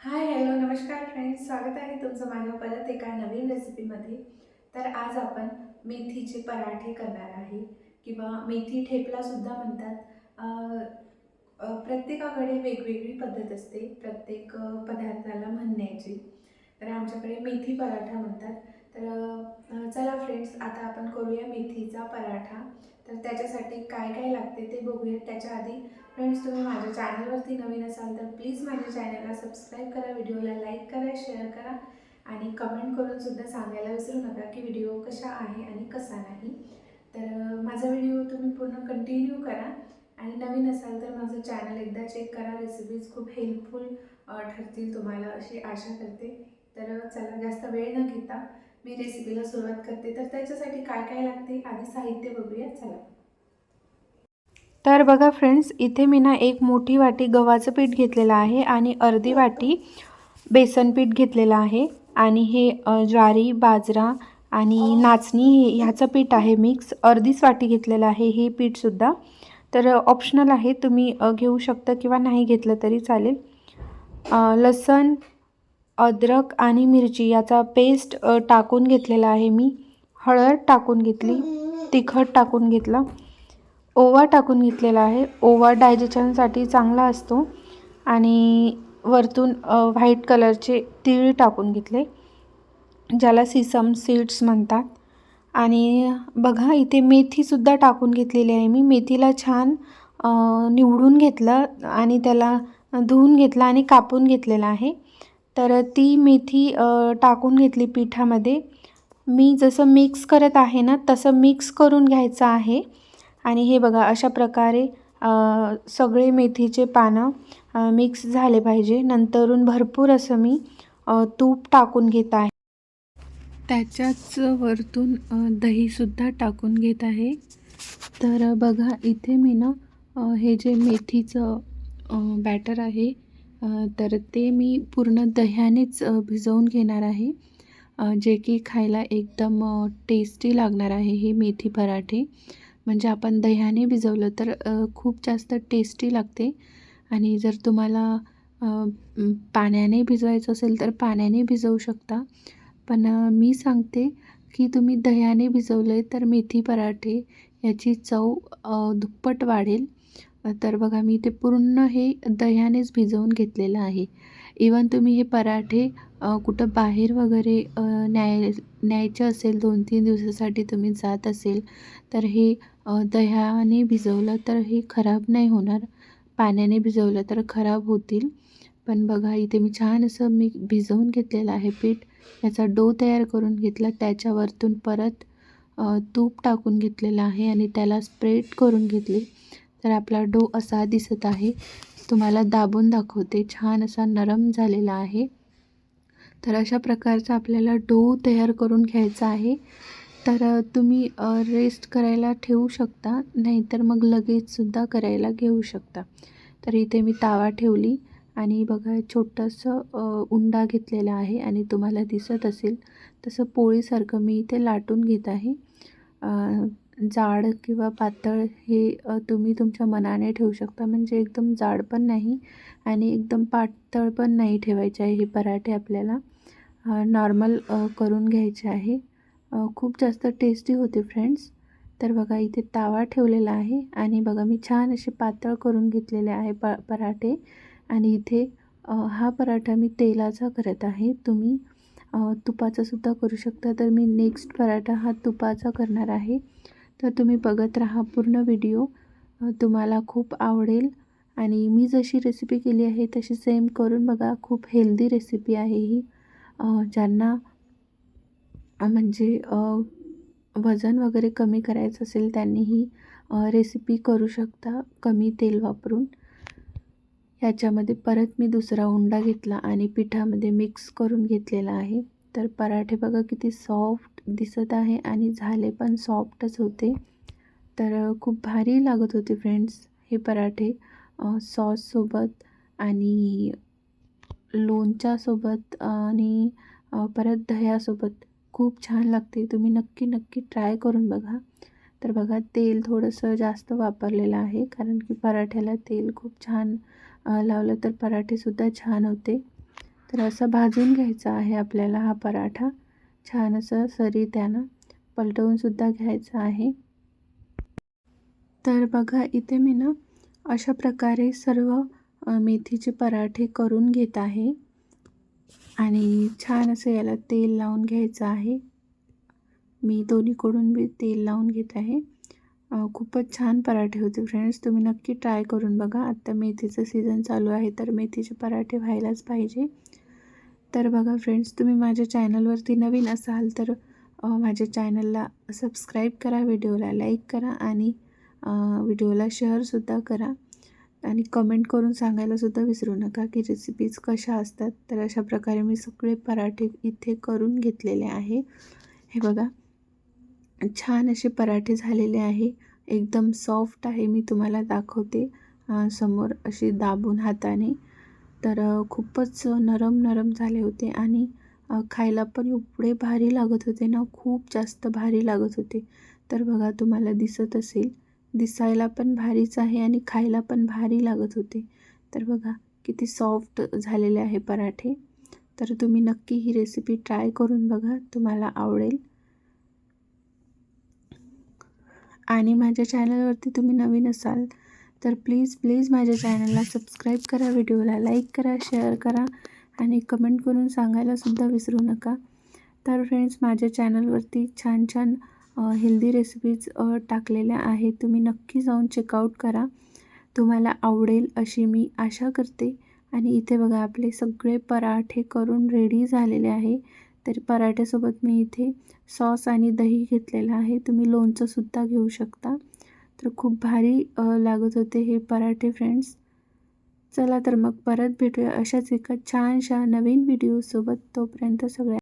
Hi hello नमस्कार friends स्वागत आहे तुमचं माझ्या परत एका नवीन रेसिपीमध्ये तर आज आपण मेथीचे पराठे करणार आहे किंवा मेथी ठेपलासुद्धा म्हणतात. प्रत्येकाकडे वेगवेगळी पद्धत असते प्रत्येक पदार्थाला म्हणण्याची. तर आमच्याकडे मेथी पराठा म्हणतात. तर चला फ्रेंड्स आता आपण करूया मेथीचा पराठा. तर त्याच्यासाठी काय काय लागते ते बघूया. त्याच्या आधी फ्रेंड्स तुम्ही माझ्या चॅनलवरती नवीन असाल तर प्लीज माझ्या चॅनलला सबस्क्राईब करा. व्हिडिओला लाईक करा शेअर करा आणि कमेंट करून सुद्धा सांगायला विसरू नका की व्हिडिओ कसा आहे आणि कसा नाही. तर माझा व्हिडिओ तुम्ही पूर्ण कंटिन्यू करा आणि नवीन असाल तर माझं चॅनल एकदा चेक करा. रेसिपीज खूप हेल्पफुल ठरतील तुम्हाला अशी आशा करते. तर चला जास्त वेळ न घेता मी रेसिपीला सुरुवात करते. तर त्याच्यासाठी काय काय लागते आधी साहित्य बघूया चला. तर बघा फ्रेंड्स इथे मी ना एक मोठी वाटी गव्हाचं पीठ घेतलेलं आहे आणि अर्धी वाटी बेसन पीठ घेतलेलं आहे. आणि हे ज्वारी बाजरा आणि नाचणी हे ह्याचं पीठ आहे मिक्स अर्धीच वाटी घेतलेलं आहे हे पीठसुद्धा तर ऑप्शनल आहे. तुम्ही घेऊ शकता किंवा नाही घेतलं तरी चालेल. लसण अद्रक आणि मिरची याचा पेस्ट टाकून घेतलेला आहे मी. हळद टाकून घेतली तिखट टाकून घेतलं. ओवा टाकून घेतलेला आहे. ओवा डायजेशनसाठी चांगला असतो. आणि वरतून व्हाईट कलरचे तीळ टाकून घेतले ज्याला सिसम सीड्स म्हणतात. आणि बघा इथे मेथीसुद्धा टाकून घेतलेली आहे मी. मेथीला छान निवडून घेतलं आणि त्याला धुवून घेतलं आणि कापून घेतलेलं आहे. तर ती मेथी टाकून घेतली पिठामध्ये. मी जसं मिक्स करत आहे ना तसं मिक्स करून घ्यायचं आहे. आणि हे बघा अशा प्रकारे सगळे मेथीचे पानं मिक्स झाले पाहिजे. नंतरून भरपूर असं मी तूप टाकून घेत आहे. त्याच्याच वरतून दहीसुद्धा टाकून घेत आहे. तर बघा इथे मी ना हे जे मेथीचं बॅटर आहे तर ते मी पूर्ण दह्यानेच भिजवून घेणार आहे. जे की खायला एकदम टेस्टी लागणार आहे हे मेथी पराठे. म्हणजे आपण दह्याने भिजवलं तर खूप जास्त टेस्टी लागते. आणि जर तुम्हाला पाण्याने भिजवायचं असेल तर पाण्याने भिजवू शकता. पण मी सांगते की तुम्ही दह्याने भिजवले तर मेथी पराठे याची चव दुप्पट वाढेल. तर बघा मी ते पूर्ण हे दह्यानेच भिजवून घेतलेलं आहे. इवन तुम्ही हे पराठे कुठं बाहेर वगैरे न्याय न्यायचे असेल दोन तीन दिवसासाठी तुम्ही जात असेल तर हे दह्याने भिजवलं तर हे खराब नाही होणार. पाण्याने भिजवलं तर खराब होतील. पण बघा इथे मी छान असं मी भिजवून घेतलेलं आहे पीठ. याचा डो तयार करून घेतला. त्याच्यावरतून परत तूप टाकून घेतलेलं आहे आणि त्याला स्प्रेड करून घेतले. तर आपला डो असा दिसत आहे. तुम्हाला दाबून दाखवते. छान असा नरम झालेला आहे. तर अशा प्रकारचा आपल्याला डो तयार करून घ्यायचा आहे. तर तुम्ही रेस्ट करायला ठेवू शकता. नाहीतर मग लगेचसुद्धा करायला घेऊ शकता. तर इथे मी तावा ठेवली. आणि बघा छोटंसं उंडा घेतलेला आहे आणि तुम्हाला दिसत असेल तसं पोळीसारखं मी इथे लाटून घेत आहे. जाड किंवा पातळ हे तुम्ही तुमच्या मनाने ठेवू शकता. म्हणजे एकदम जाड पण नाही आणि एकदम पातळ पण नाही ठेवायचे आहे हे पराठे आपल्याला. नॉर्मल करून घ्यायचे आहे. खूप जास्त टेस्टी होते फ्रेंड्स. तर बघा इथे तावा ठेवलेला आहे आणि बघा मी छान असे पातळ करून घेतलेले आहे प पराठे. आणि इथे हा पराठा मी तेलाचा करत आहे. तुम्ही तुपाचासुद्धा करू शकता. तर मी नेक्स्ट पराठा हा तुपाचा करणार आहे. तर तुम्ही बघत राहा पूर्ण व्हिडिओ. तुम्हाला खूप आवडेल. आणि मी जशी रेसिपी केली आहे तशी सेम करून बघा. खूप हेल्दी रेसिपी आहे ही. ज्यांना म्हणजे वजन वगैरे कमी करायचं असेल त्यांनी ही रेसिपी करू शकता. कमी तेल वापरून. याच्यामध्ये परत मी दुसरा उंडा घेतला आणि पिठामध्ये मिक्स करून घेतलेला आहे. तर पराठे बघा किती सॉफ्ट दिसत आहे आणि झाले पण सॉफ्टच होते. तर खूप भारी लागत होते फ्रेंड्स हे पराठे. सॉससोबत आणि लोणच्यासोबत आणि परत दह्यासोबत खूप छान लागते. तुम्ही नक्की नक्की ट्राय करून बघा. तर बघा तेल थोडंसं जास्त वापरलेलं आहे कारण की पराठ्याला तेल खूप छान लावलं तर पराठेसुद्धा छान होते. तर असा भाजून घ्यायचा आहे आपल्याला हा पराठा. छान असं सरी त्यानं पलटवूनसुद्धा घ्यायचं आहे. तर बघा इथे मी ना अशा प्रकारे सर्व मेथीचे पराठे करून घेत आहे. आणि छान असं याला तेल लावून घ्यायचं आहे. मी दोन्हीकडून बी तेल लावून घेत आहे. खूपच छान पराठे होते फ्रेंड्स. तुम्ही नक्की ट्राय करून बघा. आत्ता मेथीचं सीझन चालू आहे तर मेथीचे पराठे व्हायलाच पाहिजे. तर बघा फ्रेंड्स तुम्ही माझ्या चॅनलवरती नवीन असाल तर माझ्या चॅनलला सबस्क्राईब करा व्हिडिओला लाईक करा आणि व्हिडिओला शेअरसुद्धा करा. आणि कमेंट करून सांगायलासुद्धा विसरू नका की रेसिपीज कशा असतात. तर अशा प्रकारे मी सगळे पराठे इथे करून घेतलेले आहे. हे बघा छान असे पराठे झालेले आहे. एकदम सॉफ्ट आहे मी तुम्हाला दाखवते. समोर अशी दाबून हाताने तर खूपच नरम नरम झाले होते आणि खायला पण एवढे भारी लागत होते ना खूप जास्त भारी लागत होते. तर बघा तुम्हाला दिसत असेल दिसायला पण भारीच आहे आणि खायला पण भारी लागत होते. तर बघा किती सॉफ्ट झालेले आहे पराठे. तर तुम्ही नक्की ही रेसिपी ट्राय करून बघा तुम्हाला आवडेल. आणि माझ्या चॅनलवरती तुम्ही नवीन असाल तर प्लीज प्लीज माझ्या चॅनलला सबस्क्राईब करा व्हिडिओला लाईक करा शेअर करा आणि कमेंट करून सांगायलासुद्धा विसरू नका. तर फ्रेंड्स माझ्या चॅनलवरती छान छान हेल्दी रेसिपीज टाकलेल्या आहेत. तुम्ही नक्की जाऊन चेकआउट करा. तुम्हाला आवडेल अशी मी आशा करते. आणि इथे बघा आपले सगळे पराठे करून रेडी झालेले आहे. तर पराठ्यासोबत मी इथे सॉस आणि दही घेतलेलं आहे. तुम्ही लोणचंसुद्धा घेऊ शकता. तर खूप भारी लागत होते हे पराठे फ्रेंड्स चला तर मग परत भेटूया अशाच एका छानशा नवीन व्हिडिओसोबत तोपर्यंत सगळ्या